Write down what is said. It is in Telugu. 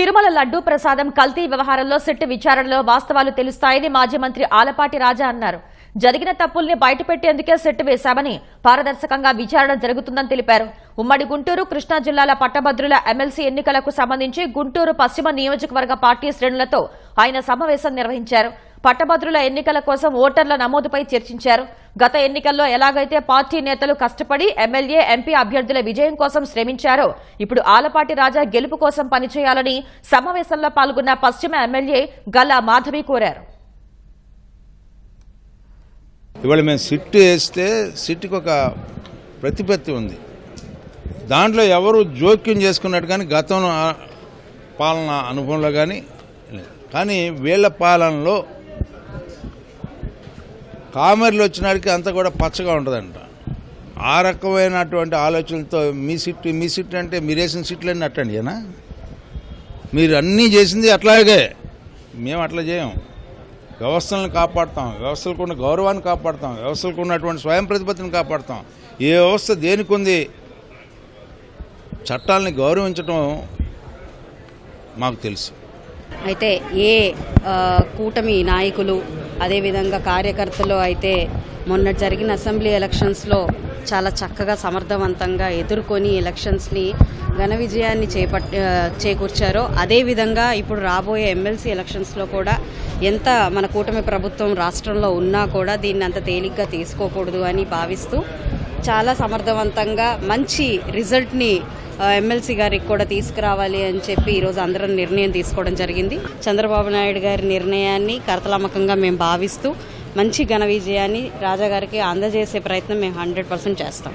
తిరుమల లడ్డూ ప్రసాదం కల్తీ వ్యవహారంలో సిట్ విచారణలో వాస్తవాలు తెలుస్తాయని మాజీ మంత్రి ఆలపాటి రాజా అన్నారు. జరిగిన తప్పుల్ని బయటపెట్టేందుకే సెట్ వేశామని పారదర్శకంగా విచారణ జరుగుతుందని తెలిపారు. ఉమ్మడి గుంటూరు కృష్ణా జిల్లాల పట్టభద్రుల ఎమ్మెల్సీ ఎన్నికలకు సంబంధించి గుంటూరు పశ్చిమ నియోజకవర్గ పార్టీ శ్రేణులతో ఆయన సమావేశం నిర్వహించారు. పట్టభద్రుల ఎన్నికల కోసం ఓటర్ల నమోదుపై చర్చించారు. గత ఎన్నికల్లో ఎలాగైతే పార్టీ నేతలు కష్టపడి ఎమ్మెల్యే ఎంపీ అభ్యర్థుల విజయం కోసం శ్రమించారో ఇప్పుడు ఆలపాటి రాజా గెలుపు కోసం పనిచేయాలని సమావేశంలో పాల్గొన్న పశ్చిమ ఎమ్మెల్యే గల్లా మాధవి కోరారు. ఇవాళ మేము సిట్ వేస్తే సిట్కి ఒక ప్రతిపత్తి ఉంది. దాంట్లో ఎవరు జోక్యం చేసుకున్నట్టు కానీ గతం పాలన అనుభవంలో కానీ కానీ వీళ్ళ పాలనలో కామెర్లు వచ్చినాడికి అంతా కూడా పచ్చగా ఉంటుందంట. ఆ రకమైనటువంటి ఆలోచనలతో మీ సిట్ మీ సిట్ అంటే మీరేసిన సిట్లు అని అన్నీ అట్టండి ఏనా? మీరు అన్నీ చేసింది అట్లాగే. మేము అట్లా చేయం. వ్యవస్థలను కాపాడుతాం. వ్యవస్థలకు ఉన్న గౌరవాన్ని కాపాడుతాం. వ్యవస్థలకు ఉన్నటువంటి స్వయం ప్రతిపత్తిని కాపాడుతాం. ఏ వ్యవస్థ దేనికి ఉంది? చట్టాలని గౌరవించడం మాకు తెలుసు. అయితే ఏ కూటమి నాయకులు అదేవిధంగా కార్యకర్తలు అయితే మొన్న జరిగిన అసెంబ్లీ ఎలక్షన్స్లో చాలా చక్కగా సమర్థవంతంగా ఎదుర్కొని ఎలక్షన్స్ని ఘన విజయాన్ని చేపట్ చేకూర్చారో అదేవిధంగా ఇప్పుడు రాబోయే ఎమ్మెల్సీ ఎలక్షన్స్లో కూడా ఎంత మన కూటమి ప్రభుత్వం రాష్ట్రంలో ఉన్నా కూడా దీన్ని అంత తేలిగ్గా తీసుకోకూడదు అని భావిస్తూ చాలా సమర్థవంతంగా మంచి రిజల్ట్ని ఎమ్మెల్సీ గారికి కూడా తీసుకురావాలి అని చెప్పి ఈరోజు అందరం నిర్ణయం తీసుకోవడం జరిగింది. చంద్రబాబు నాయుడు గారి నిర్ణయాన్ని కరతలామకంగా మేము భావిస్తూ మంచి ఘన విజయాన్ని రాజా గారికి అందజేసే ప్రయత్నం మేము హండ్రెడ్ పర్సెంట్ చేస్తాం.